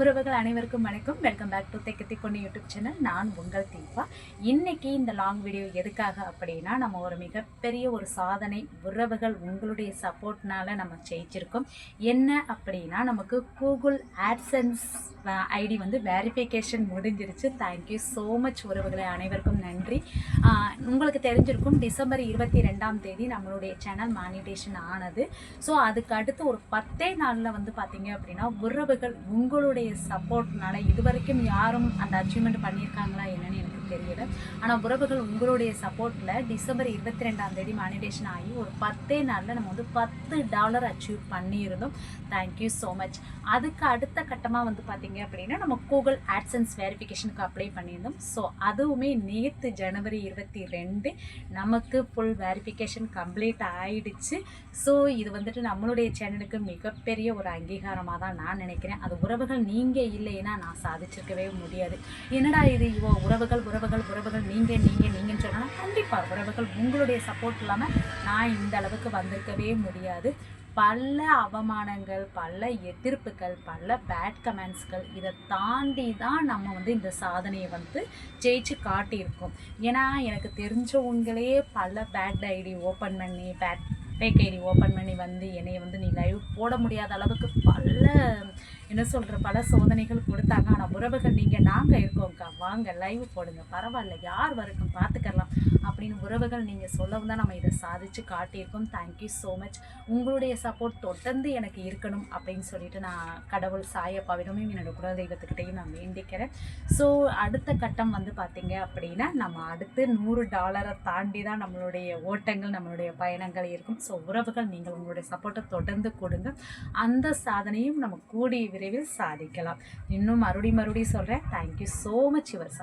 உறவுகள் அனைவருக்கும் வணக்கம். வெல்கம் பேக் டு தெக்கத்தி கொண்டு யூடியூப் சேனல் நான் உங்கள் தீபா. இன்னைக்கு இந்த லாங் வீடியோ எதுக்காக அப்படின்னா நம்ம ஒரு மிகப்பெரிய ஒரு சாதனை உறவுகள் உங்களுடைய சப்போர்ட்னால நம்ம ஜெயிச்சிருக்கோம். என்ன அப்படின்னா நமக்கு கூகுள் ஆட்சன்ஸ் ஐடி வந்து வேரிஃபிகேஷன் முடிஞ்சிருச்சு. தேங்க்யூ ஸோ மச் உறவுகளை அனைவருக்கும் நன்றி. உங்களுக்கு தெரிஞ்சிருக்கும் டிசம்பர் இருபத்தி ரெண்டாம் தேதி நம்மளுடைய சேனல் மானிட்டேஷன் ஆனது. ஸோ அதுக்கு அடுத்து ஒரு பத்தே நாளில் வந்து பார்த்தீங்க அப்படின்னா உறவுகள் உங்களுடைய சப்போர்ட்னால இது வரைக்கும் யாரும் அந்த அச்சீவ்மெண்ட் பண்ணியிருக்காங்களா என்னன்னு எனக்கு தெரியல ஆனால் உறவுகள் உங்களுடைய சப்போர்ட்டில் டிசம்பர் இருபத்தி ரெண்டாம் தேதி மானிடேஷன் ஆகி ஒரு பத்தே நாளில் நம்ம வந்து பத்து டாலர் அச்சீவ் பண்ணியிருந்தோம். தேங்க்யூ ஸோ மச் அதுக்கு அடுத்த கட்டமாக வந்து பார்த்தீங்க அப்படின்னா நம்ம கூகுள் ஆட்சன்ஸ் வெரிஃபிகேஷனுக்கு அப்ளை பண்ணியிருந்தோம். ஸோ அதுவுமே நேற்று ஜனவரி இருபத்தி ரெண்டு நமக்கு ஃபுல் வெரிஃபிகேஷன் கம்ப்ளீட் ஆயிடுச்சு. ஸோ இது வந்துட்டு நம்மளுடைய சேனலுக்கு மிகப்பெரிய ஒரு அங்கீகாரமாக தான் நான் நினைக்கிறேன். அது உறவுகள் நீங்கள் இல்லைன்னா நான் சாதிச்சிருக்கவே முடியாது. என்னடா இது இவோ உறவுகள் உறவுகள் உறவுகள் நீங்கள் நீங்கள் நீங்கன்னு சொன்னால் கண்டிப்பாக உறவுகள் உங்களுடைய சப்போர்ட் இல்லாமல் நான் இந்த அளவுக்கு வந்திருக்கவே முடியாது. பல அவமானங்கள் பல எதிர்ப்புகள் பல பேட் கமெண்ட்ஸ்கள் இதை தாண்டி தான் நம்ம வந்து இந்த சாதனையை வந்து ஜெயிச்சு காட்டியிருக்கோம். ஏன்னா எனக்கு தெரிஞ்சவங்களே பல பேட் ஐடி ஓப்பன் பண்ணி பேட் ஃபேக் ஐடி ஓப்பன் பண்ணி வந்து என்னையை வந்து நீ லைவ் போட முடியாத அளவுக்கு பல என்ன சொல்கிற பல சோதனைகள் கொடுத்தாங்க. ஆனால் உறவுகள் நீங்கள் நாங்கள் இருக்கோம்க்கா. வாங்க லைவ் போடுங்க. பரவாயில்ல. யார் வரைக்கும் பார்த்துக்கலாம். உறவுகள் நீங்கள் சொல்லவும் தான் நம்ம இதை சாதிச்சு காட்டியிருக்கோம். தேங்க்யூ ஸோ மச் உங்களுடைய சப்போர்ட் தொடர்ந்து எனக்கு இருக்கணும் அப்படின்னு சொல்லிட்டு நான் கடவுள் சாயப்பாவிடமும் என்னோட குலதெய்வத்துக்கிட்டையும் நான் வேண்டிக்கிறேன். ஸோ அடுத்த கட்டம் வந்து பார்த்தீங்க அப்படின்னா நம்ம அடுத்து நூறு டாலரை தாண்டி தான் நம்மளுடைய ஓட்டங்கள் நம்மளுடைய பயணங்கள் இருக்கும். ஸோ உறவுகள் நீங்கள் உங்களுடைய சப்போர்ட்டை தொடர்ந்து கொடுங்க. அந்த சாதனையும் நம்ம கூடிய விரைவில் சாதிக்கலாம். இன்னும் மறுபடி மறுபடியும் சொல்கிறேன் தேங்க்யூ ஸோ மச் யுவர்